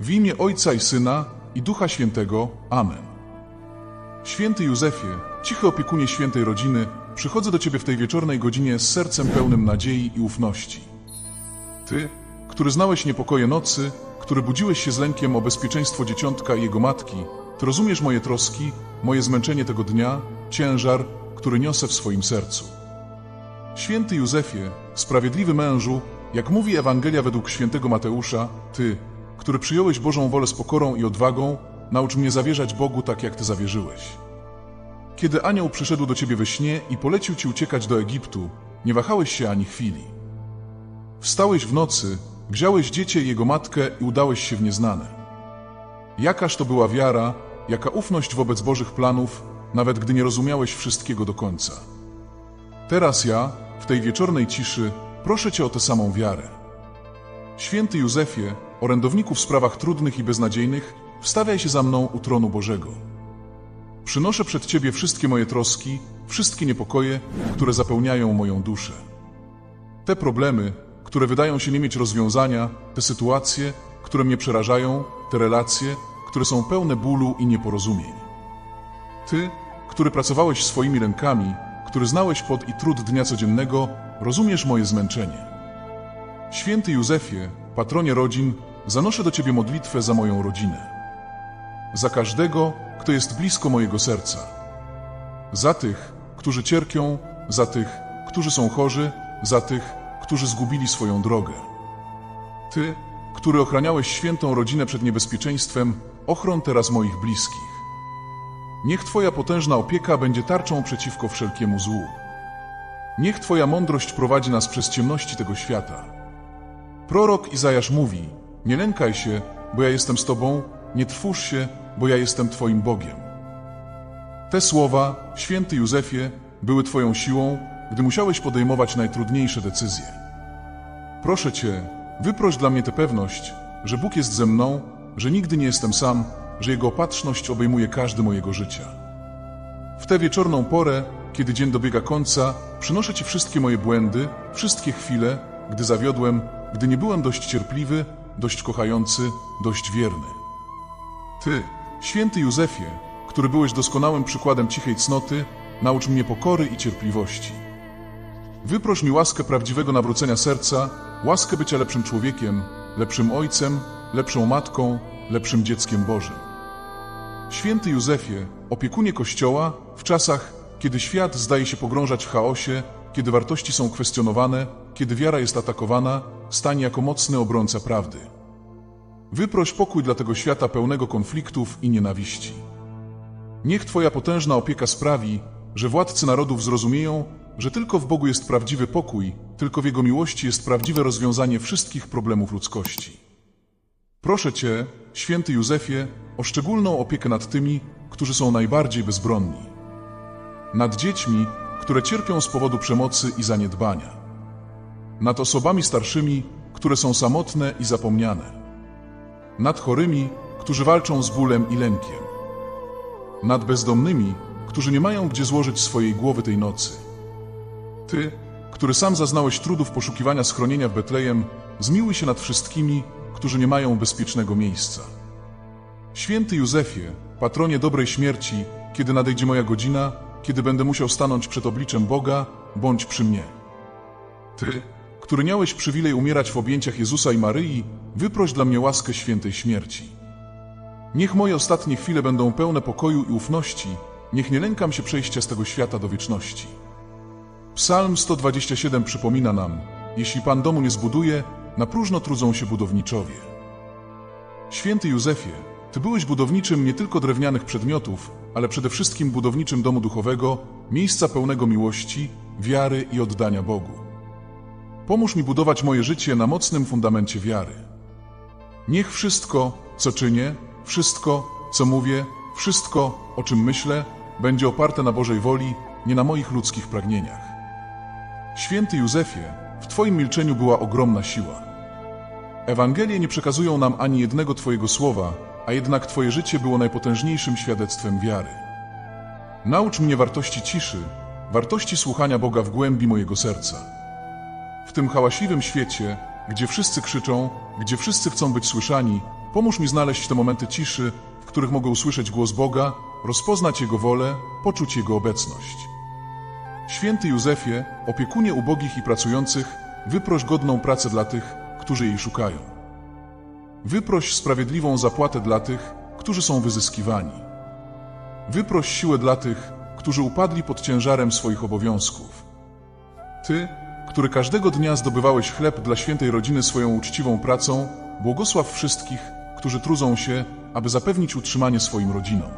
W imię Ojca i Syna i Ducha Świętego. Amen. Święty Józefie, cichy opiekunie świętej rodziny, przychodzę do Ciebie w tej wieczornej godzinie z sercem pełnym nadziei i ufności. Ty, który znałeś niepokoje nocy, który budziłeś się z lękiem o bezpieczeństwo dzieciątka i jego matki, Ty rozumiesz moje troski, moje zmęczenie tego dnia, ciężar, który niosę w swoim sercu. Święty Józefie, sprawiedliwy mężu, jak mówi Ewangelia według świętego Mateusza, Ty, który przyjąłeś Bożą wolę z pokorą i odwagą, naucz mnie zawierzać Bogu tak, jak Ty zawierzyłeś. Kiedy anioł przyszedł do Ciebie we śnie i polecił Ci uciekać do Egiptu, nie wahałeś się ani chwili. Wstałeś w nocy, wziąłeś dziecię i jego matkę i udałeś się w nieznane. Jakaż to była wiara, jaka ufność wobec Bożych planów, nawet gdy nie rozumiałeś wszystkiego do końca. Teraz ja, w tej wieczornej ciszy, proszę Cię o tę samą wiarę. Święty Józefie, orędowniku w sprawach trudnych i beznadziejnych, wstawiaj się za mną u tronu Bożego. Przynoszę przed Ciebie wszystkie moje troski, wszystkie niepokoje, które zapełniają moją duszę. Te problemy, które wydają się nie mieć rozwiązania, te sytuacje, które mnie przerażają, te relacje, które są pełne bólu i nieporozumień. Ty, który pracowałeś swoimi rękami, który znałeś pod i trud dnia codziennego, rozumiesz moje zmęczenie. Święty Józefie, patronie rodzin, zanoszę do Ciebie modlitwę za moją rodzinę. Za każdego, kto jest blisko mojego serca. Za tych, którzy cierpią, za tych, którzy są chorzy, za tych, którzy zgubili swoją drogę. Ty, który ochraniałeś świętą rodzinę przed niebezpieczeństwem, ochron teraz moich bliskich. Niech Twoja potężna opieka będzie tarczą przeciwko wszelkiemu złu. Niech Twoja mądrość prowadzi nas przez ciemności tego świata. Prorok Izajasz mówi: Nie lękaj się, bo ja jestem z Tobą, nie trwóż się, bo ja jestem Twoim Bogiem. Te słowa, święty Józefie, były Twoją siłą, gdy musiałeś podejmować najtrudniejsze decyzje. Proszę Cię, wyproś dla mnie tę pewność, że Bóg jest ze mną, że nigdy nie jestem sam, że Jego opatrzność obejmuje każdy mojego życia. W tę wieczorną porę, kiedy dzień dobiega końca, przynoszę Ci wszystkie moje błędy, wszystkie chwile, gdy zawiodłem, gdy nie byłem dość cierpliwy, dość kochający, dość wierny. Ty, święty Józefie, który byłeś doskonałym przykładem cichej cnoty, naucz mnie pokory i cierpliwości. Wyproś mi łaskę prawdziwego nawrócenia serca, łaskę bycia lepszym człowiekiem, lepszym ojcem, lepszą matką, lepszym dzieckiem Bożym. Święty Józefie, opiekunie Kościoła, w czasach, kiedy świat zdaje się pogrążać w chaosie, kiedy wartości są kwestionowane, kiedy wiara jest atakowana, stań jako mocny obrońca prawdy. Wyproś pokój dla tego świata pełnego konfliktów i nienawiści. Niech Twoja potężna opieka sprawi, że władcy narodów zrozumieją, że tylko w Bogu jest prawdziwy pokój, tylko w Jego miłości jest prawdziwe rozwiązanie wszystkich problemów ludzkości. Proszę Cię, święty Józefie, o szczególną opiekę nad tymi, którzy są najbardziej bezbronni. Nad dziećmi, które cierpią z powodu przemocy i zaniedbania. Nad osobami starszymi, które są samotne i zapomniane. Nad chorymi, którzy walczą z bólem i lękiem. Nad bezdomnymi, którzy nie mają gdzie złożyć swojej głowy tej nocy. Ty, który sam zaznałeś trudów poszukiwania schronienia w Betlejem, zmiłuj się nad wszystkimi, którzy nie mają bezpiecznego miejsca. Święty Józefie, patronie dobrej śmierci, kiedy nadejdzie moja godzina, kiedy będę musiał stanąć przed obliczem Boga, bądź przy mnie. Ty, który miałeś przywilej umierać w objęciach Jezusa i Maryi, wyproś dla mnie łaskę świętej śmierci. Niech moje ostatnie chwile będą pełne pokoju i ufności, niech nie lękam się przejścia z tego świata do wieczności. Psalm 127 przypomina nam, jeśli Pan domu nie zbuduje, na próżno trudzą się budowniczowie. Święty Józefie, Ty byłeś budowniczym nie tylko drewnianych przedmiotów, ale przede wszystkim budowniczym domu duchowego, miejsca pełnego miłości, wiary i oddania Bogu. Pomóż mi budować moje życie na mocnym fundamencie wiary. Niech wszystko, co czynię, wszystko, co mówię, wszystko, o czym myślę, będzie oparte na Bożej woli, nie na moich ludzkich pragnieniach. Święty Józefie, w Twoim milczeniu była ogromna siła. Ewangelie nie przekazują nam ani jednego Twojego słowa, a jednak Twoje życie było najpotężniejszym świadectwem wiary. Naucz mnie wartości ciszy, wartości słuchania Boga w głębi mojego serca. W tym hałaśliwym świecie, gdzie wszyscy krzyczą, gdzie wszyscy chcą być słyszani, pomóż mi znaleźć te momenty ciszy, w których mogę usłyszeć głos Boga, rozpoznać Jego wolę, poczuć Jego obecność. Święty Józefie, opiekunie ubogich i pracujących, wyproś godną pracę dla tych, którzy jej szukają. Wyproś sprawiedliwą zapłatę dla tych, którzy są wyzyskiwani. Wyproś siłę dla tych, którzy upadli pod ciężarem swoich obowiązków. Ty, który każdego dnia zdobywałeś chleb dla świętej rodziny swoją uczciwą pracą, błogosław wszystkich, którzy trudzą się, aby zapewnić utrzymanie swoim rodzinom.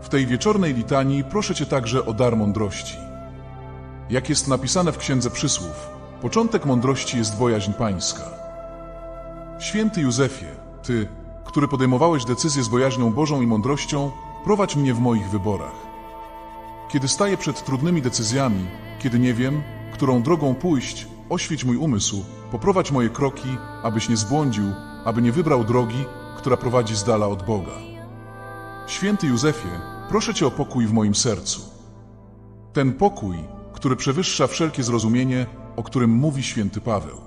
W tej wieczornej litanii proszę Cię także o dar mądrości. Jak jest napisane w Księdze Przysłów, początek mądrości jest bojaźń pańska. Święty Józefie, Ty, który podejmowałeś decyzje z bojaźnią Bożą i mądrością, prowadź mnie w moich wyborach. Kiedy staję przed trudnymi decyzjami, kiedy nie wiem, którą drogą pójść, oświeć mój umysł, poprowadź moje kroki, abyś nie zbłądził, aby nie wybrał drogi, która prowadzi z dala od Boga. Święty Józefie, proszę Cię o pokój w moim sercu. Ten pokój, który przewyższa wszelkie zrozumienie, o którym mówi święty Paweł.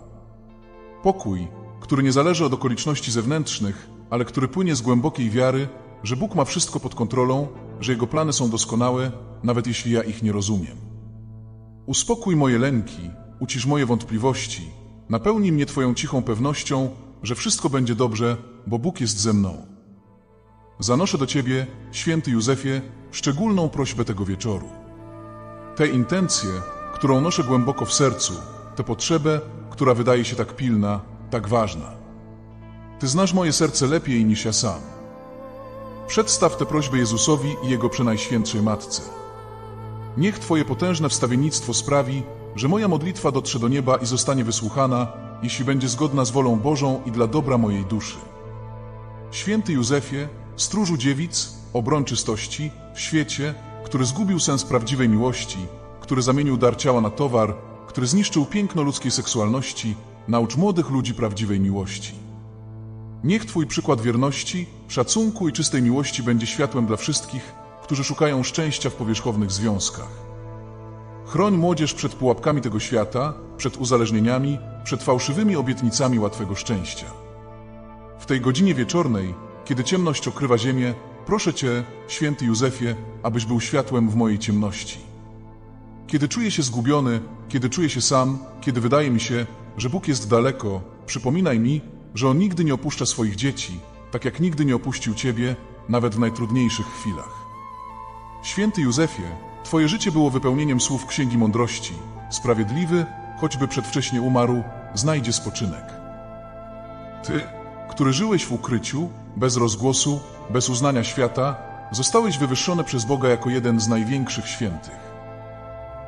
Pokój, który nie zależy od okoliczności zewnętrznych, ale który płynie z głębokiej wiary, że Bóg ma wszystko pod kontrolą, że Jego plany są doskonałe, nawet jeśli ja ich nie rozumiem. Uspokój moje lęki, ucisz moje wątpliwości, napełnij mnie Twoją cichą pewnością, że wszystko będzie dobrze, bo Bóg jest ze mną. Zanoszę do Ciebie, święty Józefie, szczególną prośbę tego wieczoru. Tę intencję, którą noszę głęboko w sercu, tę potrzebę, która wydaje się tak pilna, tak ważna. Ty znasz moje serce lepiej niż ja sam. Przedstaw tę prośbę Jezusowi i Jego przenajświętszej Matce. Niech Twoje potężne wstawiennictwo sprawi, że moja modlitwa dotrze do nieba i zostanie wysłuchana, jeśli będzie zgodna z wolą Bożą i dla dobra mojej duszy. Święty Józefie, stróżu dziewic, obroń czystości, w świecie, który zgubił sens prawdziwej miłości, który zamienił dar ciała na towar, który zniszczył piękno ludzkiej seksualności, naucz młodych ludzi prawdziwej miłości. Niech Twój przykład wierności, szacunku i czystej miłości będzie światłem dla wszystkich, którzy szukają szczęścia w powierzchownych związkach. Chroń młodzież przed pułapkami tego świata, przed uzależnieniami, przed fałszywymi obietnicami łatwego szczęścia. W tej godzinie wieczornej, kiedy ciemność okrywa ziemię, proszę Cię, święty Józefie, abyś był światłem w mojej ciemności. Kiedy czuję się zgubiony, kiedy czuję się sam, kiedy wydaje mi się, że Bóg jest daleko, przypominaj mi, że On nigdy nie opuszcza swoich dzieci, tak jak nigdy nie opuścił Ciebie, nawet w najtrudniejszych chwilach. Święty Józefie, Twoje życie było wypełnieniem słów Księgi Mądrości. Sprawiedliwy, choćby przedwcześnie umarł, znajdzie spoczynek. Ty, który żyłeś w ukryciu, bez rozgłosu, bez uznania świata, zostałeś wywyższony przez Boga jako jeden z największych świętych.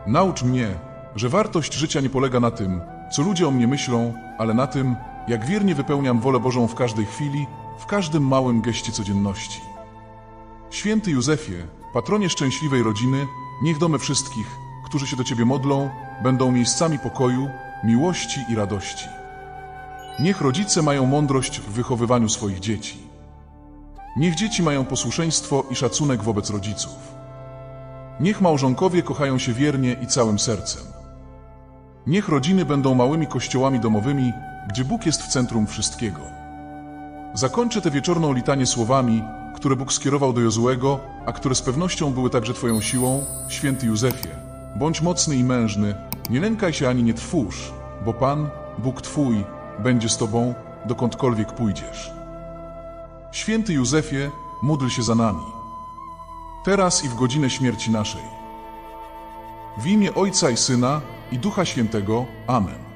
Naucz mnie, że wartość życia nie polega na tym, co ludzie o mnie myślą, ale na tym, jak wiernie wypełniam wolę Bożą w każdej chwili, w każdym małym geście codzienności. Święty Józefie, patronie szczęśliwej rodziny, niech domy wszystkich, którzy się do Ciebie modlą, będą miejscami pokoju, miłości i radości. Niech rodzice mają mądrość w wychowywaniu swoich dzieci. Niech dzieci mają posłuszeństwo i szacunek wobec rodziców. Niech małżonkowie kochają się wiernie i całym sercem. Niech rodziny będą małymi kościołami domowymi, gdzie Bóg jest w centrum wszystkiego. Zakończę tę wieczorną litanię słowami, które Bóg skierował do Jozuego, a które z pewnością były także Twoją siłą, święty Józefie. Bądź mocny i mężny, nie lękaj się ani nie trwóż, bo Pan, Bóg Twój, będzie z Tobą, dokądkolwiek pójdziesz. Święty Józefie, módl się za nami. Teraz i w godzinę śmierci naszej. W imię Ojca i Syna i Ducha Świętego. Amen.